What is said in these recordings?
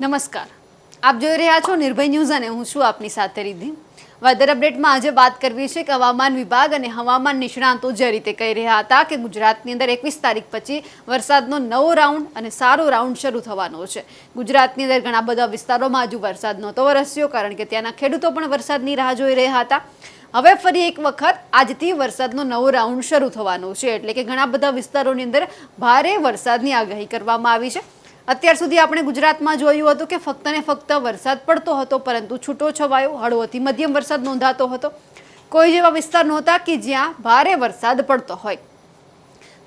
નમસ્કાર. આપ જોઈ રહ્યા છો નિર્ભય ન્યૂઝ અને હું છું આપની સાથે રીધી વેધર અપડેટમાં આજે વાત કરવી છે કે હવામાન વિભાગ અને હવામાન નિષ્ણાંતો જે રીતે કહી રહ્યા હતા કે ગુજરાતની અંદર એકવીસ તારીખ પછી વરસાદનો નવો રાઉન્ડ અને સારો રાઉન્ડ શરૂ થવાનો છે. ગુજરાતની અંદર ઘણા બધા વિસ્તારોમાં હજુ વરસાદ નહોતો વરસ્યો કારણ કે ત્યાંના ખેડૂતો પણ વરસાદની રાહ જોઈ રહ્યા હતા. હવે ફરી એક વખત આજથી વરસાદનો નવો રાઉન્ડ શરૂ થવાનો છે એટલે કે ઘણા બધા વિસ્તારોની અંદર ભારે વરસાદની આગાહી કરવામાં આવી છે. અત્યાર સુધી આપણે ગુજરાતમાં જોયું હતું કે ફક્ત ને ફક્ત વરસાદ પડતો હતો, પરંતુ છૂટો છવાયો હળવોથી મધ્યમ વરસાદ નોંધાતો હતો. કોઈ જેવા વિસ્તાર નહોતા કે જ્યાં ભારે વરસાદ પડતો હોય.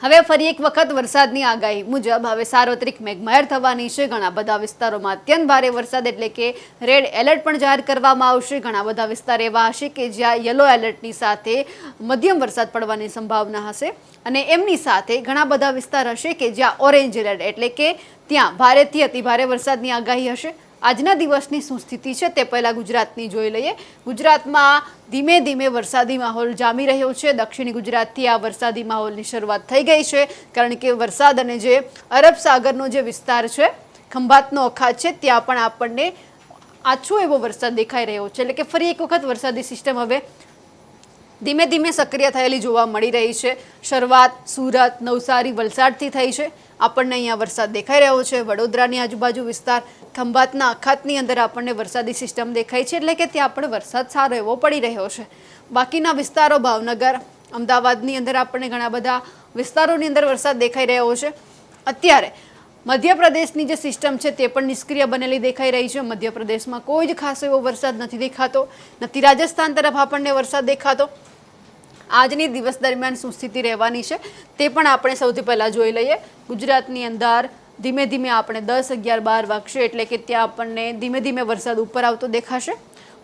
હવે ફરી એક વખત વરસાદની આગાહી મુજબ હવે સાર્વત્રિક મેઘમહેર થવાની છે. ઘણા બધા વિસ્તારોમાં અત્યંત ભારે વરસાદ એટલે કે રેડ એલર્ટ પણ જાહેર કરવામાં આવશે. ઘણા બધા વિસ્તાર એવા હશે કે જ્યાં યલો એલર્ટની સાથે મધ્યમ વરસાદ પડવાની સંભાવના હશે. અને એમની સાથે ઘણા બધા વિસ્તાર હશે કે જ્યાં ઓરેન્જ એલર્ટ એટલે કે ત્યાં ભારેથી અતિભારે વરસાદની આગાહી હશે. આજના દિવસની શું સ્થિતિ છે તે પહેલાં ગુજરાતની જોઈ લઈએ. ગુજરાતમાં ધીમે ધીમે વરસાદી માહોલ જામી રહ્યો છે. દક્ષિણી ગુજરાતથી આ વરસાદી માહોલની શરૂઆત થઈ ગઈ છે. કારણ કે વરસાદ અને જે અરબ સાગરનો જે વિસ્તાર છે, ખંભાતનો અખાત છે, ત્યાં પણ આપણને આછો એવો વરસાદ દેખાઈ રહ્યો છે. એટલે કે ફરી એક વખત વરસાદી સિસ્ટમ હવે ધીમે ધીમે સક્રિય થયેલી જોવા મળી રહી છે. શરૂઆત સુરત, નવસારી વલસાડથી થઈ છે. આપણને અહીંયા વરસાદ દેખાઈ રહ્યો છે. વડોદરાની આજુબાજુ વિસ્તાર ખંભાતના અખાતની અંદર આપણને વરસાદી સિસ્ટમ દેખાય છે, એટલે કે ત્યાં પણ વરસાદ સારો એવો પડી રહ્યો છે. બાકીના વિસ્તારો, ભાવનગર, અમદાવાદની અંદર આપણને ઘણા બધા વિસ્તારોની અંદર વરસાદ દેખાઈ રહ્યો છે. અત્યારે મધ્યપ્રદેશની જે સિસ્ટમ છે તે પણ નિષ્ક્રિય બનેલી દેખાઈ રહી છે. મધ્યપ્રદેશમાં કોઈ જ ખાસ એવો વરસાદ નથી દેખાતો, નથી રાજસ્થાન તરફ આપણને વરસાદ દેખાતો. આજની દિવસ દરમિયાન શું સ્થિતિ રહેવાની છે તે પણ આપણે સૌથી પહેલાં જોઈ લઈએ. ગુજરાતની અંદર ધીમે ધીમે આપણે દસ અગિયાર બાર વાગશે એટલે કે ત્યાં આપણને ધીમે ધીમે વરસાદ ઉપર આવતો દેખાશે.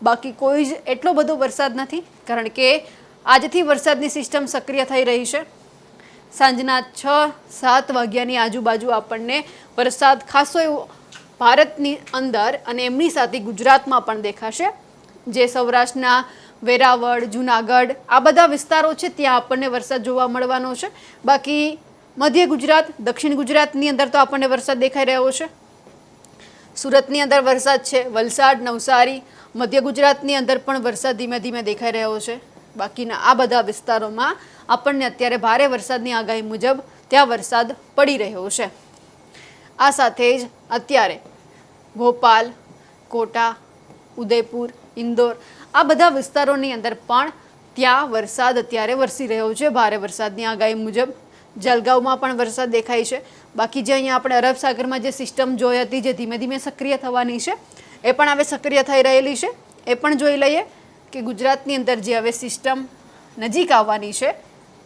બાકી કોઈ જ એટલો બધો વરસાદ નથી, કારણ કે આજથી વરસાદની સિસ્ટમ સક્રિય થઈ રહી છે. સાંજના છ, સાત વાગ્યાની આજુબાજુ આપણને વરસાદ ખાસો એવો ભારતની અંદર અને એમની સાથે ગુજરાતમાં પણ દેખાશે. જે સૌરાષ્ટ્રના વેરાવળ, જુનાગઢ આ બધા વિસ્તારો છે, ત્યાં આપણને વરસાદ જોવા મળવાનો છે. બાકી મધ્ય ગુજરાત, દક્ષિણ ગુજરાતની અંદર તો આપણને વરસાદ દેખાઈ રહ્યો છે. સુરતની અંદર વરસાદ છે, વલસાડ, નવસારી, મધ્ય ગુજરાતની અંદર પણ વરસાદ ધીમે ધીમે દેખાઈ રહ્યો છે. બાકીના આ બધા વિસ્તારોમાં આપણને અત્યારે ભારે વરસાદની આગાહી મુજબ ત્યાં વરસાદ પડી રહ્યો છે. આ સાથે જ અત્યારે ભોપાલ, કોટા, ઉદયપુર, ઇન્દોર આ બધા વિસ્તારોની અંદર પણ ત્યાં વરસાદ અત્યારે વરસી રહ્યો છે. ભારે વરસાદની આગાહી મુજબ જલગાંવમાં પણ વરસાદ દેખાય છે. બાકી જે અહીંયા આપણે અરબ સાગરમાં જે સિસ્ટમ જોઈ હતી, જે ધીમે ધીમે સક્રિય થવાની છે, એ પણ હવે સક્રિય થઈ રહેલી છે. એ પણ જોઈ લઈએ કે ગુજરાતની અંદર જે હવે સિસ્ટમ નજીક આવવાની છે,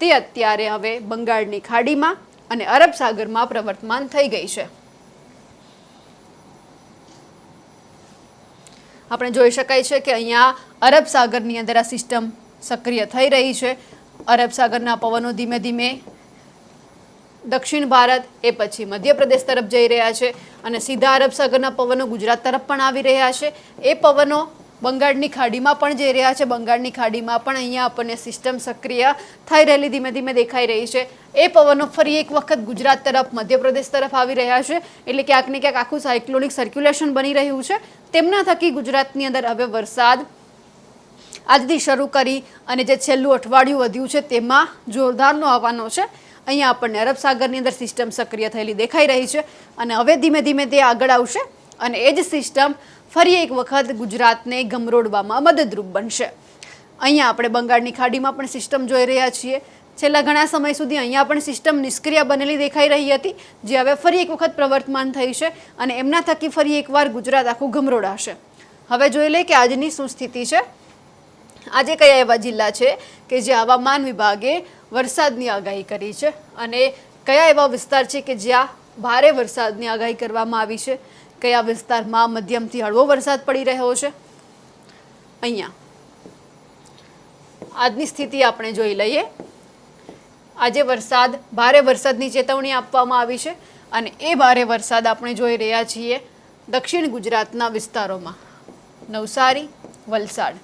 તે અત્યારે હવે બંગાળની ખાડીમાં અને અરબ સાગરમાં પ્રવર્તમાન થઈ ગઈ છે. આપણે જોઈ શકાય છે કે અહીંયા અરબ સાગરની અંદર આ સિસ્ટમ સક્રિય થઈ રહી છે. અરબ સાગરના પવનો ધીમે ધીમે દક્ષિણ ભારત એ પછી મધ્યપ્રદેશ તરફ જઈ રહ્યા છે અને સીધા અરબ સાગરના પવનો ગુજરાત તરફ પણ આવી રહ્યા છે. એ પવનો બંગાળની ખાડીમાં પણ જઈ રહ્યા છે. બંગાળની ખાડીમાં પણ અહીંયા આપણને સિસ્ટમ સક્રિય થઈ રહેલી ધીમે ધીમે દેખાઈ રહી છે. એ પવનો ફરી એક વખત ગુજરાત તરફ, મધ્યપ્રદેશ તરફ આવી રહ્યા છે. એટલે ક્યાંક ને ક્યાંક આખું સાયક્લોનિક સર્ક્યુલેશન બની રહ્યું છે. તેમના થકી ગુજરાતની અંદર હવે વરસાદ આજથી શરૂ કરી અને જે છેલ્લું અઠવાડિયું વધ્યું છે, તેમાં જોરદારનો આવવાનો છે. અહીંયા આપણને અરબ સાગરની અંદર સિસ્ટમ સક્રિય થયેલી દેખાઈ રહી છે અને હવે ધીમે ધીમે તે આગળ આવશે અને એ જ સિસ્ટમ ફરી એક વખત ગુજરાતને ગમરોડવામાં મદદરૂપ બનશે. અહીંયા આપણે બંગાળની ખાડીમાં પણ સિસ્ટમ જોઈ રહ્યા છીએ. છેલ્લા ઘણા સમય સુધી અહીંયા પણ સિસ્ટમ નિષ્ક્રિય બનેલી દેખાઈ રહી હતી, જે હવે ફરી એક વખત પ્રવર્તમાન થઈ છે અને એમના થકી ફરી એકવાર ગુજરાત આખું ગમરોડાશે. હવે જોઈ લે કે આજની શું સ્થિતિ છે. આજે કયા એવા જિલ્લા છે કે જે હવામાન વિભાગે વરસાદની આગાહી કરી છે અને કયા એવા વિસ્તાર છે કે જ્યાં ભારે વરસાદની આગાહી કરવામાં આવી છે? કયા વિસ્તારમાં મધ્યમથી હળવો વરસાદ પડી રહ્યો છે? અહીંયા. આજની સ્થિતિ આપણે જોઈ લઈએ. આજે વરસાદ, ભારે વરસાદની ચેતવણી આપવામાં આવી છે અને એ ભારે વરસાદ આપણે જોઈ રહ્યા છીએ દક્ષિણ ગુજરાતના વિસ્તારોમાં. નવસારી, વલસાડ.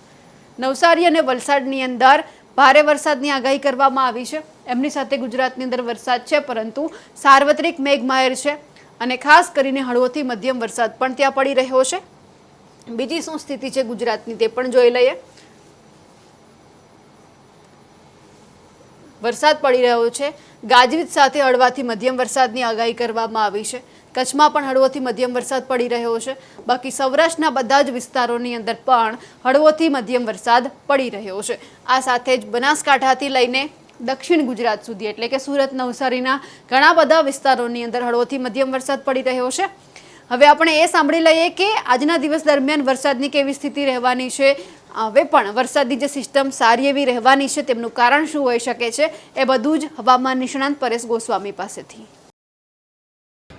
નવસારી અને વલસાડની અંદર ભારે વરસાદની આગાહી કરવામાં આવી છે. એમની સાથે ગુજરાતની અંદર વરસાદ છે, પરંતુ સાર્વત્રિક મેઘમાયર છે અને ખાસ કરીને હળવોથી મધ્યમ વરસાદ પણ ત્યાં પડી રહ્યો છે. બીજી શું સ્થિતિ છે ગુજરાતની તે પણ જોઈ લઈએ. વરસાદ પડી રહ્યો છે. ગાજવીજ સાથે હળવાથી મધ્યમ વરસાદની આગાહી કરવામાં આવી છે. કચ્છમાં પણ હળવોથી મધ્યમ વરસાદ પડી રહ્યો છે. બાકી સૌરાષ્ટ્રના બધા જ વિસ્તારોની અંદર પણ હળવોથી મધ્યમ વરસાદ પડી રહ્યો છે. આ સાથે જ બનાસકાંઠાથી લઈને દક્ષિણ ગુજરાત સુધી, એટલે કે સુરત, નવસારીના ઘણા બધા વિસ્તારોની અંદર હળવોથી મધ્યમ વરસાદ પડી રહ્યો છે. હવે આપણે એ સાંભળી લઈએ કે આજના દિવસ દરમિયાન વરસાદની કેવી સ્થિતિ રહેવાની છે. હવે પણ વરસાદની જે સિસ્ટમ સારી એવી રહેવાની છે, તેમનું કારણ શું હોઈ શકે છે, એ બધું જ હવામાન નિષ્ણાંત પરેશ ગોસ્વામી પાસેથી.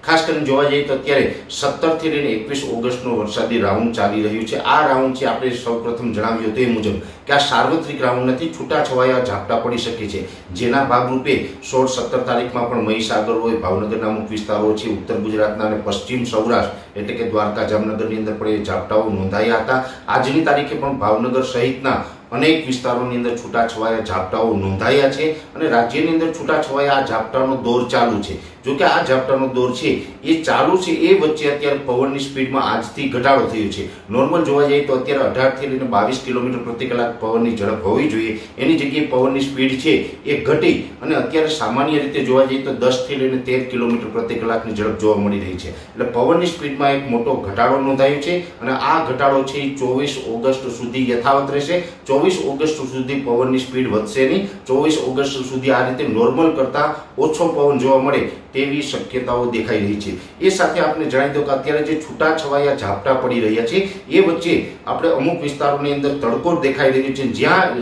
ખાસ કરીને જોવા જઈએ તો અત્યારે સત્તરથી લઈને એકવીસ ઓગસ્ટનો વરસાદી રાઉન્ડ ચાલી રહ્યું છે. આ રાઉન્ડ છે આપણે સૌપ્રથમ જણાવ્યું તે મુજબ કે આ સાર્વત્રિક રાઉન્ડ નથી, છૂટાછવાયા ઝાપટા પડી શકે છે. જેના ભાગરૂપે સોળ સત્તર તારીખમાં પણ મહીસાગર હોય ભાવનગરના અમુક વિસ્તારો છે, ઉત્તર ગુજરાતના અને પશ્ચિમ સૌરાષ્ટ્ર એટલે કે દ્વારકા, જામનગરની અંદર પણ એ ઝાપટાઓ નોંધાયા હતા. આજની તારીખે પણ ભાવનગર સહિતના અનેક વિસ્તારોની અંદર છૂટાછવાયા ઝાપટાઓ નોંધાયા છે અને રાજ્યની અંદર છૂટાછવાયા આ ઝાપટાનો દોર ચાલુ છે. જો કે આ ઝાપટાનો દોર છે, એ ચાલુ છે, એ વચ્ચે અત્યારે પવનની સ્પીડમાં આજથી ઘટાડો થયો છે. નોર્મલ જોવા જઈએ તો અત્યારે અઢારથી લઈને બાવીસ કિલોમીટર પ્રતિ કલાક પવનની ઝડપ હોવી જોઈએ. એની જગ્યાએ પવનની સ્પીડ છે, એ ઘટી અને અત્યારે સામાન્ય રીતે જોવા જઈએ તો દસથી લઈને તેર કિલોમીટર પ્રતિ કલાકની ઝડપ જોવા મળી રહી છે. એટલે પવનની સ્પીડમાં એક મોટો ઘટાડો નોંધાયો છે અને આ ઘટાડો છે એ ચોવીસ ઓગસ્ટ સુધી યથાવત રહેશે. ચોવીસ ઓગસ્ટ સુધી પવનની સ્પીડ વધશે નહીં. ચોવીસ ઓગસ્ટ સુધી આ રીતે નોર્મલ કરતાં ઓછો પવન જોવા મળે તેવી શક્યતાઓ દેખાઈ રહી છે. એ સાથે આપણે જણાવી દો કે અત્યારે જે છૂટાછવાયા ઝાપટા પડી રહ્યા છે, એ વચ્ચે આપણે અમુક વિસ્તારોની અંદર તડકો દેખાઈ રહ્યો છે. જ્યાં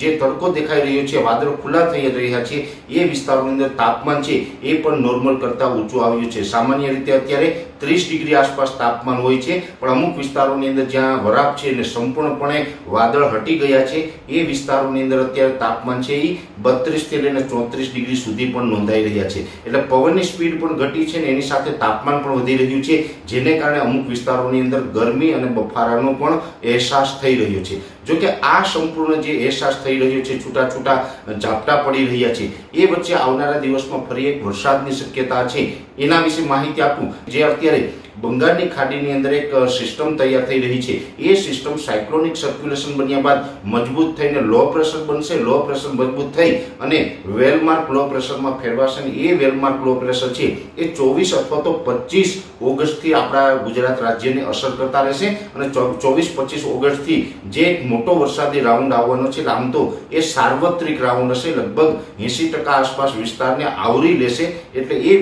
જે તડકો દેખાઈ રહ્યો છે, વાદળો ખુલ્લા થઈ રહ્યા છે, એ વિસ્તારોની અંદર તાપમાન છે, એ પણ નોર્મલ કરતાં ઊંચું આવ્યું છે. સામાન્ય રીતે અત્યારે ત્રીસ ડિગ્રી આસપાસ તાપમાન હોય છે, પણ અમુક વિસ્તારોની અંદર જ્યાં વરાપ છે અને સંપૂર્ણપણે વાદળ હટી ગયા છે, એ વિસ્તારોની અંદર અત્યારે તાપમાન છે એ બત્રીસથી લઈને ચોત્રીસ ડિગ્રી સુધી પણ નોંધાઈ રહ્યા છે. એટલે પવનની સ્પીડ પણ ઘટી છે ને એની સાથે તાપમાન પણ વધી રહ્યું છે, જેને કારણે અમુક વિસ્તારોની અંદર ગરમી અને બફારાનો પણ અહેસાસ થઈ રહ્યો છે. જો કે આ સંપૂર્ણ જે અહેસાસ થઈ રહ્યો છે છૂટા છૂટા ઝાપટા પડી રહ્યા છે, એ વચ્ચે આવનારા દિવસમાં ફરી એક વરસાદની શક્યતા છે. એના વિશે માહિતી આપું. જે અત્યારે બંગાળની ખાડીની અંદર એક સિસ્ટમ તૈયાર થઈ રહી છે. એ સિસ્ટમ સાયક્લોનિક સર્ક્યુલેશન બન્યા બાદ મજબૂત થઈને લો પ્રેશર બનશે, લો પ્રેશર મજબૂત થઈ અને વેલમાર્ક લો પ્રેશરમાં ફેરવાશે એ વેલમાર્ક લો પ્રેશર છે એ ચોવીસ અથવા તો પચીસ ઓગસ્ટથી આપણા ગુજરાત રાજ્યને અસર કરતા રહેશે અને ચોવીસ, પચીસ ઓગસ્ટથી જે એક મોટો વરસાદી રાઉન્ડ આવવાનો છે, આમ તો એ સાર્વત્રિક રાઉન્ડ હશે, લગભગ એંસી ટકા આસપાસ વિસ્તારને આવરી લેશે. એટલે એ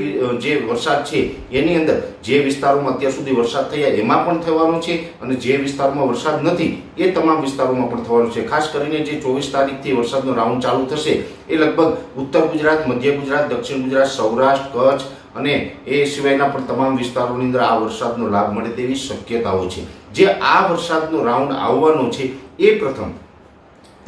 જે વરસાદ છે, એની અંદર જે વિસ્તારોમાં અત્યાર સુધી વરસાદ થયા, એમાં પણ થવાનો છે અને જે વિસ્તારમાં વરસાદ નથી, એ તમામ વિસ્તારોમાં પણ થવાનો છે. ખાસ કરીને જે ચોવીસ તારીખથી વરસાદનો રાઉન્ડ ચાલુ થશે, એ લગભગ ઉત્તર ગુજરાત, મધ્ય ગુજરાત, દક્ષિણ ગુજરાત, સૌરાષ્ટ્ર, કચ્છ અને એ સિવાયના પણ તમામ વિસ્તારોની અંદર આ વરસાદનો લાભ મળે તેવી શક્યતાઓ છે. જે આ વરસાદનો રાઉન્ડ આવવાનો છે, એ પ્રથમ.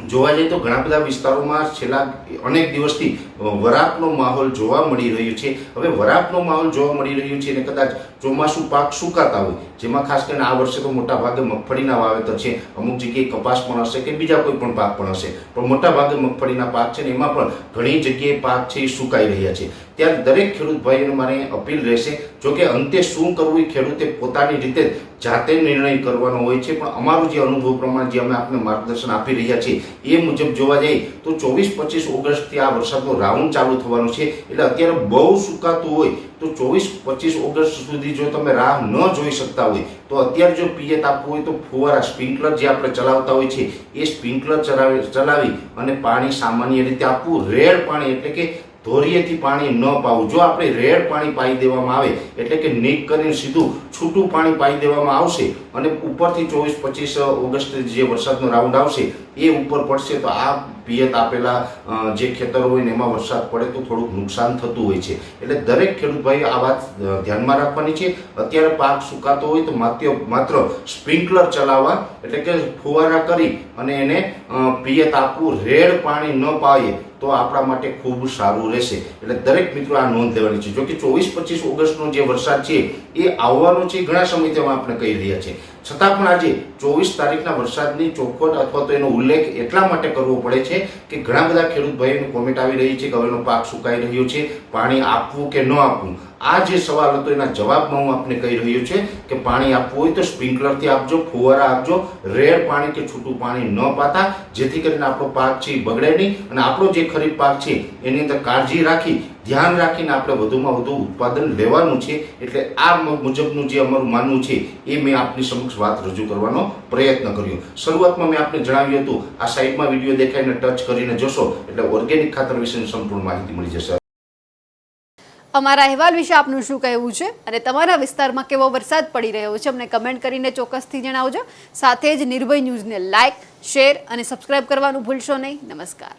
જોવા જઈએ તો ઘણા બધા વિસ્તારોમાં છેલ્લા અનેક દિવસથી વરાપનો માહોલ જોવા મળી રહ્યો છે. હવે વરાપનો માહોલ જોવા મળી રહ્યો છે અને કદાચ ચોમાસું પાક સુકાતા હોય, જેમાં ખાસ કરીને આ વર્ષે તો મોટા ભાગે મગફળીના વાવેતર છે. અમુક જગ્યાએ કપાસ પણ હશે કે બીજા કોઈ પણ પાક પણ હશે. પણ મોટા ભાગે મગફળીના પાક છે ને એમાં પણ ઘણી જગ્યાએ પાક છે એ સુકાઈ રહ્યા છે. ત્યારે દરેક ખેડૂત ભાઈઓને મારે અપીલ રહેશે જો કે અંતે શું કરવું એ ખેડૂતે પોતાની રીતે જાતે નિર્ણય કરવાનો હોય છે, પણ અમારું જે અનુભવ પ્રમાણે જે અમે આપને માર્ગદર્શન આપી રહ્યા છીએ એ મુજબ જોવા જઈએ તો ચોવીસ પચીસ ઓગસ્ટથી આ વરસાદનો રાઉન્ડ ચાલુ થવાનો છે. એટલે અત્યારે બહુ સુકાતું હોય તો ચોવીસ, પચીસ ઓગસ્ટ સુધી જો તમે રાહ ન જોઈ શકતા હોય, તો અત્યારે જો પિયત આપવું હોય તો ફુવારા સ્પ્રિંકલર જે આપણે ચલાવતા હોય છે, એ સ્પ્રિંકલર ચલાવી ચલાવી અને પાણી સામાન્ય રીતે આપવું, રેડ પાણી એટલે કે ધોરીએથી પાણી ન પાવું. જો આપણે રેડ પાણી પાઈ દેવામાં આવે, એટલે કે નીક કરીને સીધું છૂટું પાણી પાઈ દેવામાં આવશે અને ઉપરથી ચોવીસ, પચીસ ઓગસ્ટ જે વરસાદનો રાઉન્ડ આવશે, એ ઉપર પડશે, તો આ પિયત આપેલા જે ખેતરો હોય ને એમાં વરસાદ પડે તો થોડુંક નુકસાન થતું હોય છે. એટલે દરેક ખેડૂતભાઈ આ વાત ધ્યાનમાં રાખવાની છે. અત્યારે પાક સુકાતો હોય તો માત્ર માત્ર સ્પ્રિંકલર ચલાવવા, એટલે કે ફુવારા કરી અને એને પિયત આપવું, રેડ પાણી ન પાઈએ તો આપણા માટે ખૂબ સારું રહેશે. એટલે દરેક મિત્રો આ નોંધ લેવાની છે. જો કે ચોવીસ પચીસ ઓગસ્ટનો જે વરસાદ છે, એ આવવાનો છે ઘણા સમય તેમાં આપણે કહી રહ્યા છે. છતાં પણ આજે ચોવીસ તારીખના વરસાદની ચોખવટ અથવા તો એનો ઉલ્લેખ એટલા માટે કરવો પડે છે કે ઘણા બધા ખેડૂત ભાઈઓની કોમેન્ટ આવી રહી છે કે હવેનો પાક સુકાઈ રહ્યો છે, પાણી આપવું કે ન આપવું. આ જે સવાલ હતો એના જવાબમાં હું આપને કહી રહ્યો છે કે પાણી આપવું હોય તો સ્પ્રિંકલરથી આપજો, ફુવારા આપજો, રેડ પાણી કે છૂટું પાણી ન પાતા, જેથી કરીને આપણો પાક છે એ બગડે નહીં. અને આપણો જે ખરીફ પાક છે, એની અંદર કાળજી રાખી, ધ્યાન રાખીને આપણે વધુમાં વધુ ઉત્પાદન લેવાનું છે. એટલે આ મુજબનું જે અમારું માનવું છે, એ મેં આપની સમક્ષ વાત રજૂ કરવાનો પ્રયત્ન કર્યો. શરૂઆતમાં મેં આપને જણાવ્યું હતું, આ સાઈડમાં વીડિયો દેખાઈને ટચ કરીને જોશો, એટલે ઓર્ગેનિક ખાતર વિશેની સંપૂર્ણ માહિતી મળી જશે. અમારા અહેવાલ વિશે આપનું શું કહેવું છે? અને તમારા વિસ્તારમાં કેવો વરસાદ પડી રહ્યો છે? અમને કમેન્ટ કરીને ચોક્કસથી જણાવજો. સાથે જ નિર્ભય ન્યૂઝને લાઇક શેર અને સબસ્ક્રાઇબ કરવાનું ભૂલશો નહીં. નમસ્કાર.